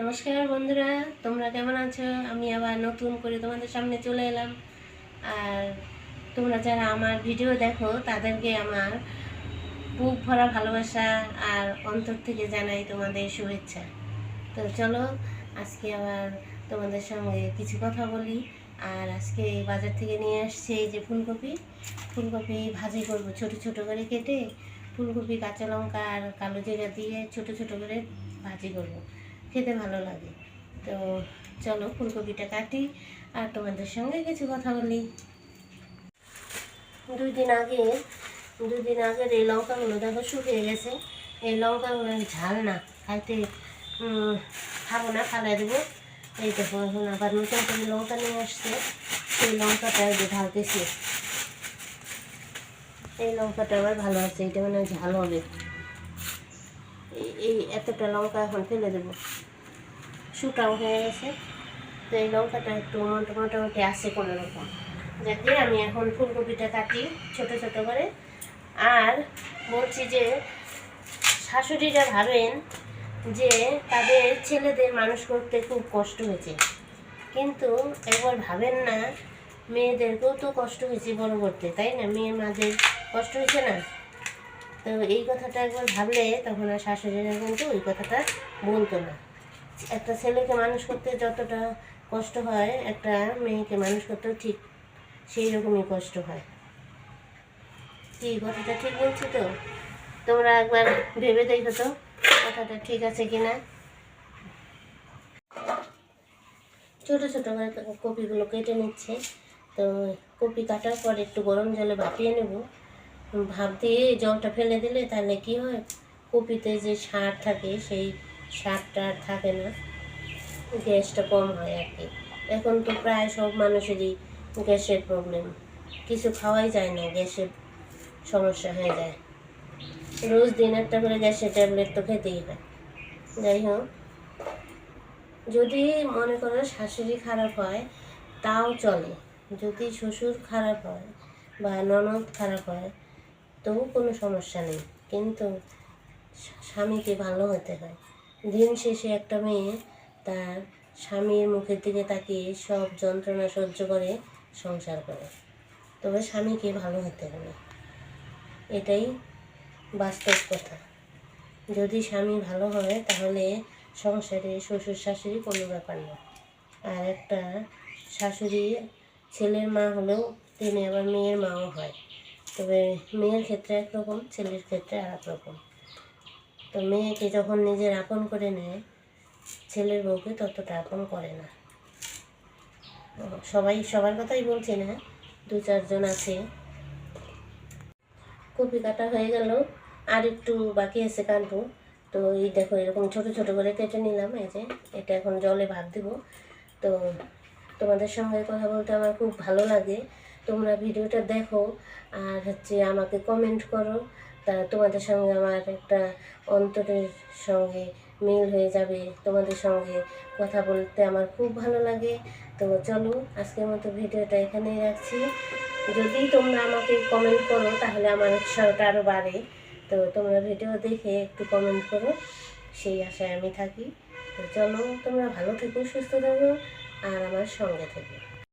নমস্কার বন্ধুরা, তোমরা কেমন আছো? আমি আবার নতুন করে তোমাদের সামনে চলে এলাম। আর তোমরা যারা আমার ভিডিও দেখো, তাদেরকে আমার বুক ভরা ভালোবাসা আর অন্তর থেকে জানাই তোমাদের শুভেচ্ছা। তো চলো, আজকে আবার তোমাদের সঙ্গে কিছু কথা বলি। আর আজকে বাজার থেকে নিয়ে আসছি এই যে ফুলকপি। ফুলকপি ভাজি করব ছোট ছোট করে কেটে। ফুলকপি, কাঁচা লঙ্কা আর কালো জিরা দিয়ে ছোট ছোট করে ভাজি করব। খেতে ভালো লাগে। তো চলো ফুলকপিটা কাটি আর তোমাদের সঙ্গে কিছু কথা বলি। দুই দিন আগে দুই দিন আগের এই লঙ্কাগুলো দেখো শুকিয়ে গেছে। এই লঙ্কাগুলো ঝাল না, খাইতে খাব না, ফালাই দেবো। এই দেখো এখন আবার নতুন করে লঙ্কা নিয়ে আসছে। সেই লঙ্কাটা যে ঢালতেছি। এই লঙ্কাটা আবার ভালো আছে, এটা মানে ঝাল হবে। এই- এতটা লঙ্কা এখন ফেলে দেবো। শুটাও হয়ে গেছে। তো এই লঙ্কাটা একটু মোটা- মোটামুটি আছে কোনো রকম। যাতে আমি এখন ফুলকপিটা কাটি ছোট ছোট করে। আর বলছি যে শাশুড়িরা ভাবেন যে, তাদের ছেলেদের মানুষ করতে খুব কষ্ট হয়েছে। কিন্তু একবার ভাবেন না, মেয়েদেরকেও তো কষ্ট হয়েছে বড় করতে, তাই না? মেয়ে মাদের কষ্ট হয়েছে না? তো এই কথাটা একবার ভাবলে তখন আর শাশুড়িরা কিন্তু ওই কথাটা বলতো না। একটা ছেলেকে মানুষ করতে যতটা কষ্ট হয়, একটা মেয়েকে মানুষ করতেও ঠিক সেই রকমই কষ্ট হয়। কি কথাটা ঠিক বলছি তো? তোমরা একবার ভেবে দেখো তো কথাটা ঠিক আছে কি না ছোটো ছোটো করে কপিগুলো কেটে নিচ্ছে। তো কপি কাটার পর একটু গরম জলে ভাপিয়ে নেব। ভাপ দিয়ে জলটা ফেলে দিলে তাহলে কি হয়? কপিতে যে সার থাকে, সেই সারটা আর থাকে না। গ্যাসটা কম হয় আর কি। এখন তো প্রায় সব মানুষেরই গ্যাসের প্রবলেম কিছু খাওয়াই যায় না, গ্যাসের সমস্যা হয়ে যায়। রোজ দিন একটা করে গ্যাসের ট্যাবলেট তো খেতেই হয়। যাই হোক, যদি মনে করো শাশুড়ি খারাপ হয়, তাও চলে। যদি শ্বশুর খারাপ হয় বা ননদ খারাপ হয় তবু কোনো সমস্যা নেই। কিন্তু স্বামীকে ভালো হতে হয়। দিন শেষে একটা মেয়ে তার স্বামীর মুখের দিকে তাকিয়ে সব যন্ত্রণা সহ্য করে, সংসার করে। তবে স্বামীকে ভালো হতে হবে। এটাই বাস্তব কথা। যদি স্বামী ভালো হয়, তাহলে সংসারে শ্বশুর শাশুড়ি কোনো ব্যাপার না। আর একটা শাশুড়ি ছেলের মা হলেও তিনি আবার মেয়ের মাও হয়। তবে মেয়ের ক্ষেত্রে একরকম, ছেলের ক্ষেত্রে আর রকম তো মেয়েকে যখন নিজের আপন করে নেয়, ছেলের বউকে ততটা আপন করে না। সবাই, সবার কথাই বলছি না, দু চারজন আছে। কপি কাটা হয়ে গেল, আর একটু বাকি আছে কাটবো। তো এই দেখো, এরকম ছোট ছোট করে কেটে নিলাম, এই যে এটা এখন জলে ভাত দিব। তো তোমাদের সঙ্গে কথা বলতে আমার খুব ভালো লাগে। তোমরা ভিডিওটা দেখো আর হচ্ছে আমাকে কমেন্ট করো। তা তোমাদের সঙ্গে আমার একটা অন্তরের সঙ্গে মিল হয়ে যাবে। তোমাদের সঙ্গে কথা বলতে আমার খুব ভালো লাগে। তো চলো, আজকের মতো ভিডিওটা এখানেই রাখছি। যদি তোমরা আমাকে কমেন্ট করো, তাহলে আমার উৎসাহটা আরও বাড়ে। তো তোমরা ভিডিও দেখে একটু কমেন্ট করো, সেই আশায় আমি থাকি। তো চলো, তোমরা ভালো থেকো, সুস্থ থাকো, আর আমার সঙ্গে থেকো।